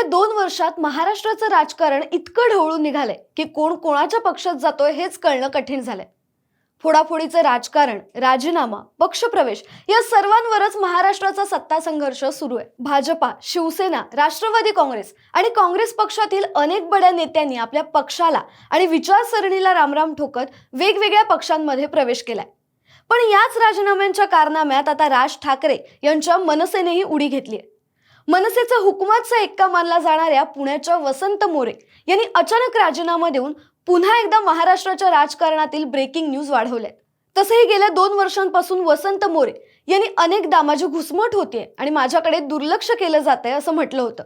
गेल्या दोन वर्षात महाराष्ट्राचं राजकारण इतकं ढवळून निघालंय की कोण कोणाच्या पक्षात जातोय हेच कळणं कठीण झालंय. फोडाफोडीचं राजकारण राजीनामा पक्षप्रवेश या सर्वांवरच महाराष्ट्राचा सत्ता संघर्ष सुरू आहे. भाजपा शिवसेना राष्ट्रवादी काँग्रेस आणि काँग्रेस पक्षातील अनेक बड्या नेत्यांनी आपल्या पक्षाला आणि विचारसरणीला रामराम ठोकत वेगवेगळ्या पक्षांमध्ये प्रवेश केलाय. पण याच राजीनाम्यांच्या कारनाम्यात आता राज ठाकरे यांच्या मनसेनेही उडी घेतली मनसेचा हुकुमाचा एक्का मानला जाणाऱ्या पुण्याच्या वसंत मोरे यांनी अचानक राजीनामा देऊन पुन्हा एकदा महाराष्ट्राच्या राजकारणातील ब्रेकिंग न्यूज वाढवल्या तसंही गेल्या दोन वर्षांपासून वसंत मोरे यांनी अनेकदा माझी घुसमट होतीये आणि माझ्याकडे दुर्लक्ष केलं जात आहे असं म्हटलं होतं.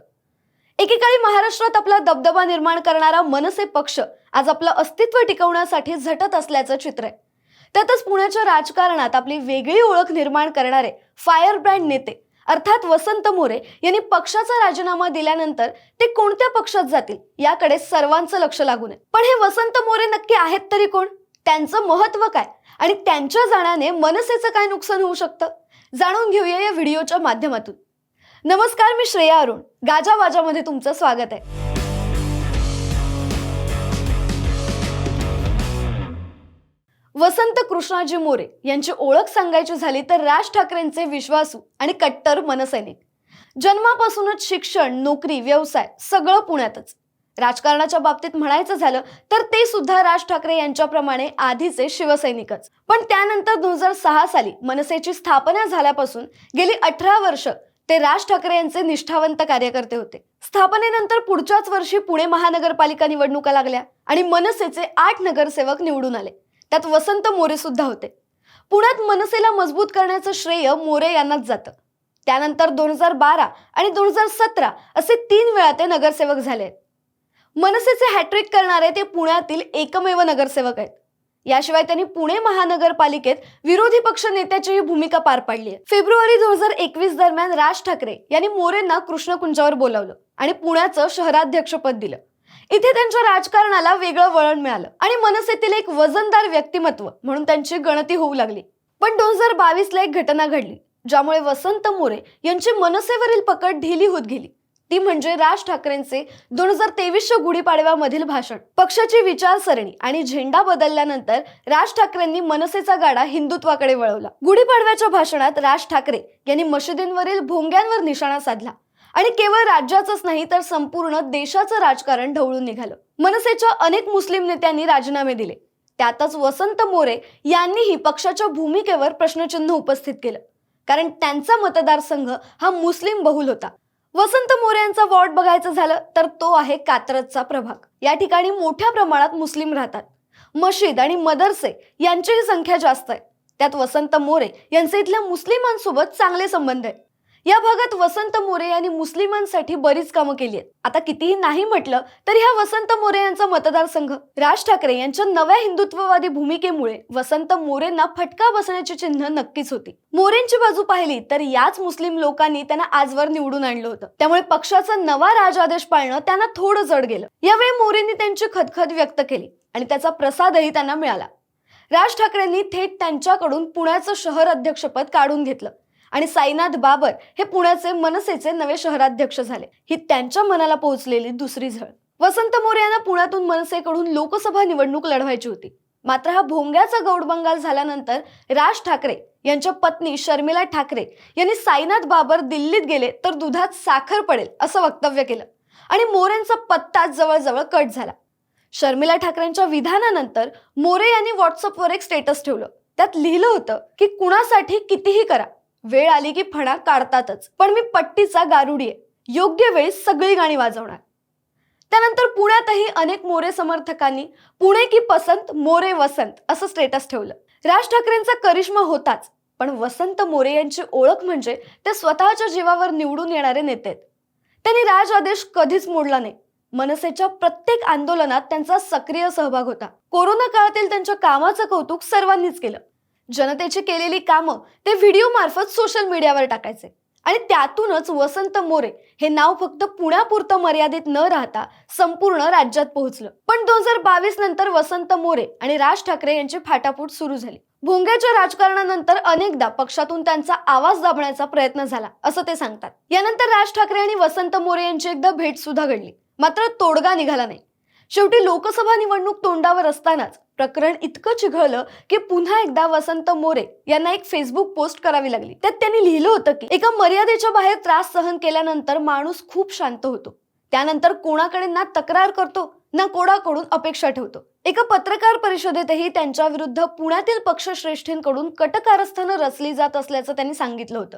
एकेकाळी महाराष्ट्रात आपला दबदबा निर्माण करणारा मनसे पक्ष आज आपलं अस्तित्व टिकवण्यासाठी झटत असल्याचं चित्र आहे. त्यातच पुण्याच्या राजकारणात आपली वेगळी ओळख निर्माण करणारे फायर ब्रँड नेते अर्थात वसंत मोरे यांनी पक्षाचा राजीनामा दिल्यानंतर ते कोणत्या पक्षात जातील याकडे सर्वांचं लक्ष लागून आहे. पण हे वसंत मोरे नक्की आहेत तरी कोण? त्यांचं महत्त्व काय? आणि त्यांच्या जाण्याने मनसेचं काय नुकसान होऊ शकतं? जाणून घेऊया या व्हिडिओच्या माध्यमातून. नमस्कार मी श्रेया अरुण. गाजा वाजामध्ये तुमचं स्वागत आहे. वसंत कृष्णाजी मोरे यांची ओळख सांगायची झाली तर राज ठाकरेंचे विश्वासू आणि कट्टर मनसैनिक. जन्मापासूनच शिक्षण नोकरी व्यवसाय सगळं पुण्यातच. राजकारणाच्या बाबतीत म्हणायचं झालं तर ते सुद्धा राज ठाकरे यांच्याप्रमाणे आधीचे शिवसैनिकच. पण त्यानंतर दोन हजार सहा साली मनसेची स्थापना झाल्यापासून गेली अठरा वर्ष ते राज ठाकरे यांचे निष्ठावंत कार्यकर्ते होते. स्थापनेनंतर पुढच्याच वर्षी पुणे महानगरपालिका निवडणुका लागल्या आणि मनसेचे आठ नगरसेवक निवडून आले. त्यात वसंत मोरे सुद्धा होते. पुण्यात मनसेला मजबूत करण्याचं श्रेय मोरे यांनाच जातं. त्यानंतर दोन हजार बारा आणि दोन हजार सतरा असे तीन वेळा ते नगरसेवक झाले. आहेत मनसेचे हॅट्रिक करणारे ते पुण्यातील एकमेव नगरसेवक आहेत. याशिवाय त्यांनी पुणे महानगरपालिकेत विरोधी पक्ष नेत्याचीही भूमिका पार पाडली आहे. फेब्रुवारी दोन हजार एकवीस दरम्यान राज ठाकरे यांनी मोरेंना कृष्णकुंजावर बोलावलं आणि पुण्याचं शहराध्यक्षपद दिलं. इथे त्यांच्या राजकारणाला वेगळं वळण मिळालं आणि मनसेतील एक वजनदार व्यक्तिमत्व म्हणून त्यांची गणती होऊ लागली. पण दोन हजार बावीसला एक घटना घडली ज्यामुळे वसंत मोरे यांची मनसेवरील पकड ढिली होत गेली. ती म्हणजे राज ठाकरेंचे दोन हजार तेवीसच्या गुढीपाडव्यामधील भाषण. पक्षाची विचारसरणी आणि झेंडा बदलल्यानंतर राज ठाकरेंनी मनसेचा गाडा हिंदुत्वाकडे वळवला. गुढीपाडव्याच्या भाषणात राज ठाकरे यांनी मशिदींवरील भोंग्यांवर निशाणा साधला. आणि केवळ राज्याचंच नाही तर संपूर्ण देशाचं राजकारण ढवळून निघालं. मनसेच्या अनेक मुस्लिम नेत्यांनी राजीनामे दिले. त्यातच वसंत मोरे यांनीही पक्षाच्या भूमिकेवर प्रश्नचिन्ह उपस्थित केलं. कारण त्यांचा मतदारसंघ हा मुस्लिम बहुल होता. वसंत मोरे यांचा वॉर्ड बघायचं झालं तर तो आहे कात्रजचा प्रभाग. या ठिकाणी मोठ्या प्रमाणात मुस्लिम राहतात. मशीद आणि मदरसे यांचीही संख्या जास्त आहे. त्यात वसंत मोरे यांचे इथल्या मुस्लिमांसोबत चांगले संबंध आहेत. या भागात वसंत मोरे यांनी मुस्लिमांसाठी बरीच कामं केली आहेत. आता कितीही नाही म्हटलं तरी हा वसंत मोरे यांचा मतदारसंघ. राज ठाकरे यांच्या नव्या हिंदुत्ववादी भूमिकेमुळे वसंत मोरेंना फटका बसण्याची चिन्ह नक्कीच होती. मोरेंची बाजू पाहिली तर याच मुस्लिम लोकांनी त्यांना आजवर निवडून आणलं होतं. त्यामुळे पक्षाचा नवा राजादेश पाळणं त्यांना थोडं जड गेलं. यावेळी मोरेंनी त्यांची खदखद व्यक्त केली आणि त्याचा प्रसादही त्यांना मिळाला. राज ठाकरेंनी थेट त्यांच्याकडून पुण्याचं शहर अध्यक्षपद काढून घेतलं. आणि साईनाथ बाबर हे पुण्याचे मनसेचे नवे शहराध्यक्ष झाले. ही त्यांच्या मनाला पोहोचलेली दुसरी झळ. वसंत मोरे यांना पुण्यातून मनसेकडून लोकसभा निवडणूक लढवायची होती. मात्र हा भोंग्याचा गौडबंगाल झाल्यानंतर राज ठाकरे यांच्या पत्नी शर्मिला ठाकरे यांनी साईनाथ बाबर दिल्लीत गेले तर दुधात साखर पडेल असं वक्तव्य केलं आणि मोरेंचा पत्ता जवळजवळ कट झाला. शर्मिला ठाकरेंच्या विधानानंतर मोरे यांनी व्हॉट्सअपवर एक स्टेटस ठेवलं. त्यात लिहिलं होतं की कुणासाठी कितीही करा वेळ आली की फणा काढतातच. पण मी पट्टीचा गारुडी आहे. योग्य वेळी सगळी गाणी वाजवणार. त्यानंतर पुण्यातही अनेक मोरे समर्थकांनी पुणे की पसंत मोरे वसंत असं स्टेटस ठेवलं. राज ठाकरेंचा करिश्मा होताच पण वसंत मोरे यांची ओळख म्हणजे ते स्वतःच्या जीवावर निवडून येणारे नेते त्यांनी राज आदेश कधीच मोडला नाही. मनसेच्या प्रत्येक आंदोलनात त्यांचा सक्रिय सहभाग होता. कोरोना काळातील त्यांच्या कामाचं कौतुक सर्वांनीच केलं. जनतेची केलेली कामं ते व्हिडिओ मार्फत सोशल मीडियावर टाकायचे. आणि त्यातूनच वसंत मोरे हे नाव फक्त पुण्यापुरतं मर्यादित न राहता संपूर्ण राज्यात पोहोचलं. पण दोन हजार बावीस नंतर वसंत मोरे आणि राज ठाकरे यांची फाटाफूट सुरू झाली. भोंग्याच्या राजकारणानंतर अनेकदा पक्षातून त्यांचा आवाज दाबण्याचा प्रयत्न झाला असं ते सांगतात. यानंतर राज ठाकरे आणि वसंत मोरे यांची एकदा भेट सुद्धा घडली. मात्र तोडगा निघाला नाही. शेवटी लोकसभा निवडणूक तोंडावर असतानाच प्रकरण इतकं चिघळलं की पुन्हा एकदा वसंत मोरे यांना एक फेसबुक पोस्ट करावी लागली. त्यात त्यांनी लिहिलं होतं की एका मर्यादेच्या बाहेर त्रास सहन केल्यानंतर माणूस खूप शांत होतो. त्यानंतर कोणाकडे ना तक्रार करतो ना कोणाकडून अपेक्षा ठेवतो? एका पत्रकार परिषदेतही त्यांच्या विरुद्ध पुण्यातील पक्षश्रेष्ठींकडून कटकारस्थानं रचली जात असल्याचं त्यांनी सांगितलं होतं.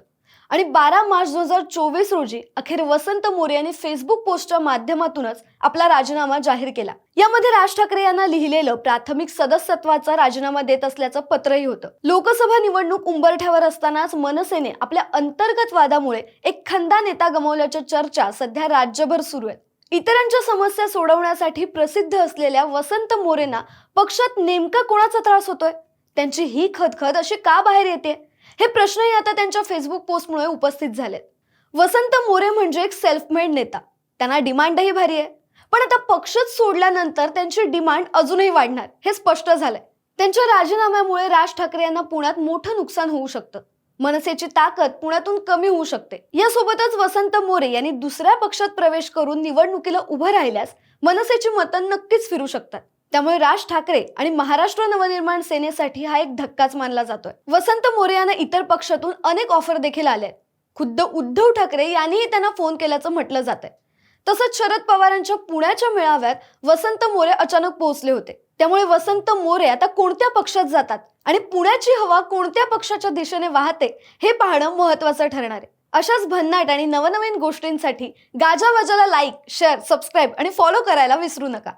आणि बारा मार्च दोन हजार चोवीस रोजी अखेर वसंत मोरे यांनी फेसबुक पोस्टच्या माध्यमातूनच आपला राजीनामा जाहीर केला. यामध्ये राज ठाकरे यांना लिहिलेलं प्राथमिक सदस्यत्वाचा राजीनामा देत असल्याचं पत्रही होतं. लोकसभा निवडणूक उंबरठ्यावर असतानाच मनसेने आपल्या अंतर्गत वादामुळे एक खंदा नेता गमावल्याच्या चर्चा सध्या राज्यभर सुरू आहेत. इतरांच्या समस्या सोडवण्यासाठी प्रसिद्ध असलेल्या वसंत मोरेंना पक्षात नेमका कोणाचा त्रास होतोय? त्यांची ही खदखद अशी का बाहेर येते? हे प्रश्नही आता त्यांच्या फेसबुक पोस्टमुळे उपस्थित झालेत. वसंत मोरे म्हणजे एक सेल्फ मेड नेता. त्यांना डिमांडही भारी आहे. पण आता पक्षच सोडल्यानंतर त्यांची डिमांड अजूनही वाढणार हे स्पष्ट झालंय. त्यांच्या राजीनाम्यामुळे राज ठाकरे यांना पुण्यात मोठं नुकसान होऊ शकतं. मनसेची ताकद पुण्यातून कमी होऊ शकते. यासोबतच वसंत मोरे यांनी दुसऱ्या पक्षात प्रवेश करून निवडणुकीला उभं राहिल्यास मनसेची मतं नक्कीच फिरू शकतात. त्यामुळे राज ठाकरे आणि महाराष्ट्र नवनिर्माण सेनेसाठी हा एक धक्काच मानला जातोय. वसंत मोरे यांना इतर पक्षातून अनेक ऑफर देखील आल्या आहेत खुद्द उद्धव ठाकरे यांनीही त्यांना फोन केल्याचं म्हटलं जात आहे तसंच शरद पवारांच्या पुण्याच्या मेळाव्यात वसंत मोरे अचानक पोहोचले होते. त्यामुळे वसंत मोरे आता कोणत्या पक्षात जातात आणि पुण्याची हवा कोणत्या पक्षाच्या दिशेने वाहते हे पाहणं महत्वाचं ठरणार आहे. अशाच भन्नाट आणि नवनवीन गोष्टींसाठी गाजावाजाला लाईक शेअर सबस्क्राईब आणि फॉलो करायला विसरू नका.